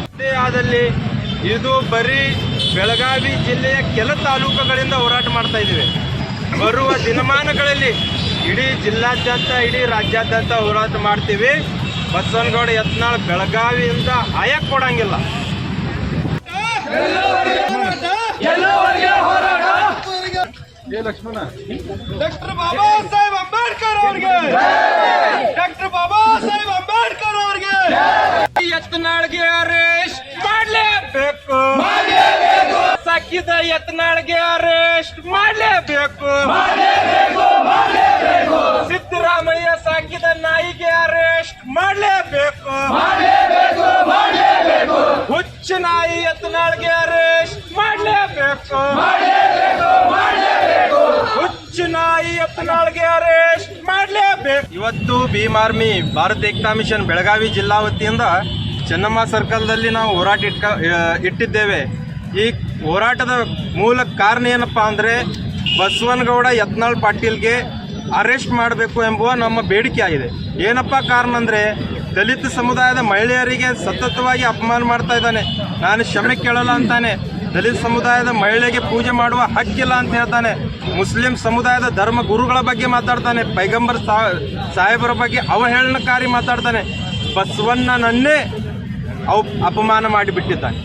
ಸಂದರ್ಭದಲ್ಲಿ ಇದು ಬರೀ ಬೆಳಗಾವಿ ಜಿಲ್ಲೆಯ ಕೆಲ ತಾಲೂಕುಗಳಿಂದ ಹೋರಾಟ ಮಾಡ್ತಾ ಇದ್ದೀವಿ. ಬರುವ ದಿನಮಾನಗಳಲ್ಲಿ ಇಡೀ ಜಿಲ್ಲಾದ್ಯಂತ ಇಡೀ ರಾಜ್ಯಾದ್ಯಂತ ಹೋರಾಟ ಮಾಡ್ತೀವಿ. ಬಸವನಗೌಡ ಯತ್ನಾಳ್ ಬೆಳಗಾವಿಯಿಂದ ಆಯಕ್ ಕೊಡಂಗಿಲ್ಲ. ಡಾಕ್ಟರ್ ಬಾಬಾ ಸಾಹೇಬ್ ಅಂಬೇಡ್ಕರ್ ಅವ್ರಿಗೆ. ಸಾಕಿದ ಯತ್ನಾಳ್ಗೆ ಅರೆಸ್ಟ್ ಮಾಡಲೇಬೇಕು. ಸಿದ್ದರಾಮಯ್ಯ ಸಾಕಿದ ನಾಯಿಗೆ ಅರೆಸ್ಟ್ ಮಾಡಲೇಬೇಕು. ಹುಚ್ಚ ನಾಯಿ ಯತ್ನಾಳ್ಗೆ ಅರೆಸ್ಟ್ ಮಾಡಲೇಬೇಕು. ಹುಚ್ಚು ನಾಯಿ ಯತ್ನಾಳ್ಗೆ ಅರೆಸ್ಟ್ ಮಾಡಲೇಬೇಕು. ಇವತ್ತು ಭೀಮ್ ಆರ್ಮಿ ಭಾರತ್ ಏಕತಾ ಮಿಷನ್ ಬೆಳಗಾವಿ ಜಿಲ್ಲಾ ವತಿಯಿಂದ ಚೆನ್ನಮ್ಮ ಸರ್ಕಲ್ದಲ್ಲಿ ನಾವು ಹೋರಾಟ ಇಟ್ಕ ಇಟ್ಟಿದ್ದೇವೆ. ಈ ಹೋರಾಟದ ಮೂಲ ಕಾರಣ ಏನಪ್ಪ ಅಂದರೆ ಬಸವನಗೌಡ ಯತ್ನಾಳ್ ಪಾಟೀಲ್ಗೆ ಅರೆಸ್ಟ್ ಮಾಡಬೇಕು ಎಂಬುವ ನಮ್ಮ ಬೇಡಿಕೆ ಆಗಿದೆ. ಏನಪ್ಪ ಕಾರಣ ಅಂದರೆ ದಲಿತ ಸಮುದಾಯದ ಮಹಿಳೆಯರಿಗೆ ಸತತವಾಗಿ ಅಪಮಾನ ಮಾಡ್ತಾ ಇದ್ದಾನೆ. ನಾನು ಕ್ಷಮೆ ಕೇಳಲ್ಲ ಅಂತಾನೆ. ದಲಿತ ಸಮುದಾಯದ ಮಹಿಳೆಗೆ ಪೂಜೆ ಮಾಡುವ ಹಕ್ಕಿಲ್ಲ ಅಂತ ಹೇಳ್ತಾನೆ. ಮುಸ್ಲಿಂ ಸಮುದಾಯದ ಧರ್ಮ ಗುರುಗಳ ಬಗ್ಗೆ ಮಾತಾಡ್ತಾನೆ. ಪೈಗಂಬರ್ ಸಾಹೇಬರ ಬಗ್ಗೆ ಅವಹೇಳನಕಾರಿ ಮಾತಾಡ್ತಾನೆ. ಬಸವಣ್ಣನನ್ನೇ ಅವ್, ಅಪಮಾನ ಮಾಡಿಬಿಟ್ಟಿದ್ದಾನೆ.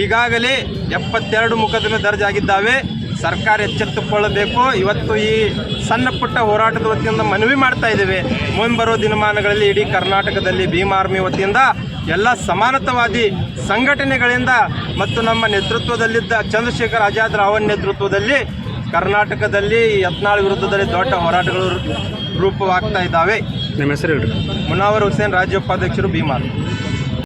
ಈಗಾಗಲೇ ಎಪ್ಪತ್ತೆರಡು ಮೊಕದ್ದಮೆ ದರ್ಜಾಗಿದ್ದಾವೆ. ಸರ್ಕಾರ ಎಚ್ಚೆತ್ತುಕೊಳ್ಳಬೇಕು ಇವತ್ತು ಈ ಸಣ್ಣ ಪುಟ್ಟ ಹೋರಾಟದ ವತಿಯಿಂದ ಮನವಿ ಮಾಡ್ತಾ ಇದ್ದೇವೆ. ಮುಂಬರೋ ದಿನಮಾನಗಳಲ್ಲಿ ಇಡೀ ಕರ್ನಾಟಕದಲ್ಲಿ ಭೀಮ್ ಆರ್ಮಿ ವತಿಯಿಂದ ಎಲ್ಲ ಸಮಾನತವಾದಿ ಸಂಘಟನೆಗಳಿಂದ ಮತ್ತು ನಮ್ಮ ನೇತೃತ್ವದಲ್ಲಿದ್ದ ಚಂದ್ರಶೇಖರ್ ಆಜಾದ್ ರಾವಣ್ ನೇತೃತ್ವದಲ್ಲಿ ಕರ್ನಾಟಕದಲ್ಲಿ ಯತ್ನಾಳ್ ವಿರುದ್ಧದಲ್ಲಿ ದೊಡ್ಡ ಹೋರಾಟಗಳು ರೂಪವಾಗ್ತಾ ಇದ್ದಾವೆ. ನಿಮ್ಮ ಹೆಸರು ಹೇಳಿ ಮುನಾವರ್ ಹುಸೇನ್ ರಾಜ್ಯ ಉಪಾಧ್ಯಕ್ಷರು